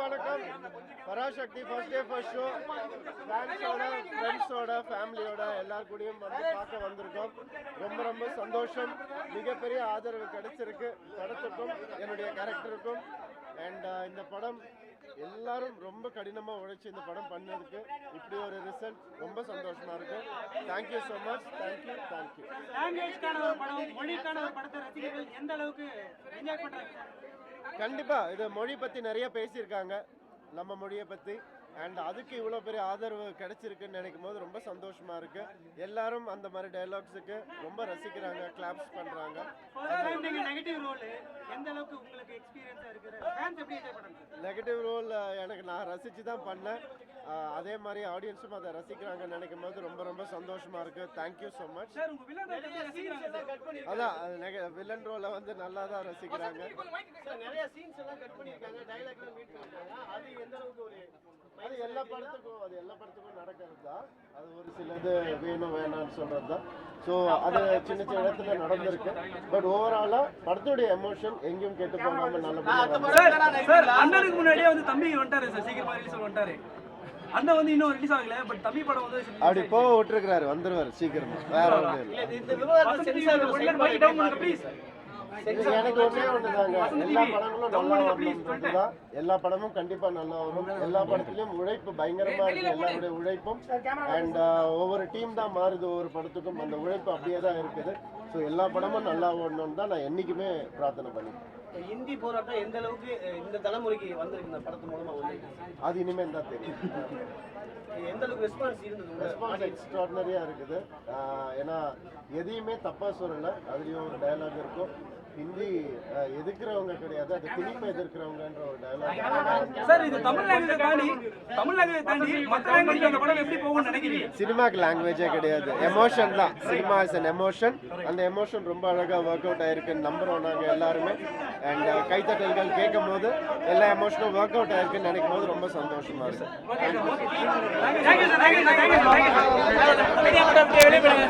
வணக்கம். Parasakthi first day first show ஃபேன்ஸோட ஃப்ரெண்ட்ஸோட ஃபேமிலியோட எல்லார் கூடயும் வந்து பார்க்க வந்திருக்கோம். ரொம்ப ரொம்ப சந்தோஷம். மிகப்பெரிய ஆதரவு கிடைச்சிருக்கு. படத்துக்கும் என்னுடைய கேரக்டருக்கும் அண்ட் uh, இந்த படம் எல்லாரும் ரொம்ப கடினமாக உழைச்சி இந்த படம் பண்ணதுக்கு இப்படி ஒரு ரிசல்ட் ரொம்ப சந்தோஷமா இருக்கு. Thank you so much thank you thank you லாங்குவேஜ்க்கான ஒரு படம் மொழிக்கான ஒரு படத்தை ரசிகர்கள் எந்த அளவுக்கு என்ஜாய் பண்றாங்க? கண்டிப்பா இது மொழி பத்தி நிறைய பேசியிருக்காங்க. நம்ம மொழியை பத்தி. அண்ட் அதுக்கு இவ்வளோ பெரிய ஆதரவு கிடைச்சிருக்குன்னு நினைக்கும் போது ரொம்ப சந்தோஷமா இருக்கு. எல்லாரும் அந்த மாதிரி டைலாக்ஸுக்கு ரொம்ப ரசிக்கிறாங்க கிளாப்ஸ் பண்றாங்க. நெகட்டிவ் ரோல் எந்த அளவுக்கு உங்களுக்கு எக்ஸ்பீரியன்ஸா இருக்கு ஃபேன்ஸ் எப்படி என்ஜாய் பண்றாங்க நெகட்டிவ் ரோல் எனக்கு நான் ரசிச்சு தான் பண்ணேன். அஹ் அதே மாதிரி ஆடியன்ஸும் அதை ரசிக்கிறாங்கன்னு நினைக்கும் போது ரொம்ப ரொம்ப சந்தோஷமா இருக்கு. Thank you so much sir உங்க வில்லன் எப்படி ரசிக்கிறாங்க. அதான் வில்லன் ரோலை வந்து நல்லா தான் ரசிக்கிறாங்க. எல்லா படத்துக்கும் அது எல்லா படத்துக்கும் நடக்கிறது? தான் அது ஒரு சிலது வேணும் வேணாம்னு சொல்றது தான் ஸோ அது சின்ன சின்ன இடத்துல நடந்திருக்கு. பட் ஓவராலா படத்துடைய எமோஷன் எங்கேயும் கெட்டு போகாம நல்லபடியா சார் சார் அண்ணனுக்கு முன்னாடியே வந்து தம்பி வந்துட்டாரு சார் சீக்கிரமா ரிலீஸ் வந்துட்டாரு. அண்ணன் வந்து இன்னும் ரிலீஸ் ஆகல பட் தம்பி படம் வந்து அப்படி போக விட்டுருக்கிறாரு வந்துருவாரு சீக்கிரமா. வேற ஒன்றும் இல்லை. எனக்கு ஒன்றே ஒண்ணுதாங்க எல்லா படங்களும் நல்லா எல்லா படமும் கண்டிப்பா நல்லா வரும். எல்லா படத்துலயும் உழைப்பு பயங்கரமா இருக்கு. எல்லாருடைய உழைப்பும். அண்ட் ஒவ்வொரு டீம் தான் மாறுது. ஒவ்வொரு படத்துக்கும் அந்த உழைப்பு அப்படியே தான் இருக்குது. ஸோ எல்லா படமும் நல்லா ஓடணும்னு தான் நான் என்னைக்குமே பிரார்த்தனை பண்ணிப்பேன் இந்தி போராட்டம் எந்த அளவுக்கு இந்த தலைமுறைக்கு வந்திருக்கு? இந்த படத்து மூலமா வந்து அது இனிமேல் தான் தெரியும். ரெஸ்பான்ஸ் இருந்தது உங்க ரெஸ்பான்ஸ் எக்ஸ்ட்ராடனரியா இருக்குது. ஏன்னா எதையுமே தப்பா சொல்லல. அதுலயும் ஒரு டயலாக் இருக்கும். ஹிந்தி எதிர்க்கிறவங்க கிடையாது. அது திணிப்பை எதிர்க்கிறவங்கன்ற ஒரு டயலாக் சார் இது தமிழ் லாங்குவேஜ் தாண்டி தமிழ் லாங்குவேஜ் தாண்டி மற்ற லாங்குவேஜ் அந்த படம் எப்படி போகும்னு நினைக்கிறீங்க? சினிமாக்கு லாங்குவேஜே கிடையாது. எமோஷன் தான். சினிமா இஸ் அன் எமோஷன் அந்த எமோஷன் ரொம்ப அழகா ஒர்க் அவுட் ஆயிருக்குன்னு நம்புறோம் நாங்க எல்லாருமே. அண்ட் கைத்தட்டல்கள் கேட்கும் போது எல்லா எமோஷனும் ஒர்க் அவுட் ஆயிருக்குன்னு நினைக்கும் போது ரொம்ப சந்தோஷமா இருக்கு. thank you sir thank you sir thank you sir வெளியே போடுங்க